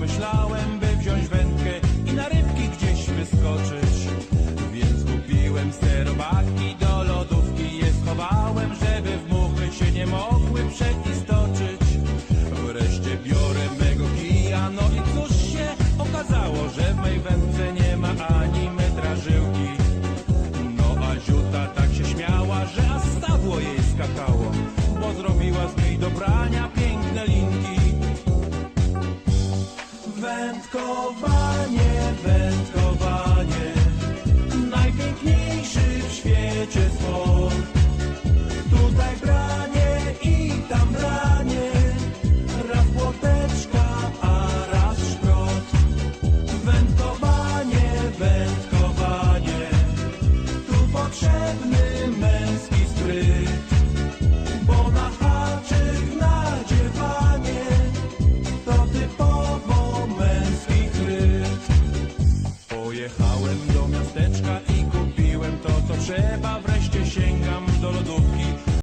Myślałem, by wziąć wędkę i na rybki gdzieś wyskoczyć. Więc kupiłem sterowanie skakało, bo zrobiła z niej dobrania piękne linki. Wędkowanie, wędkowanie, najpiękniejszy w świecie sport. wreszcie sięgam do lodówki.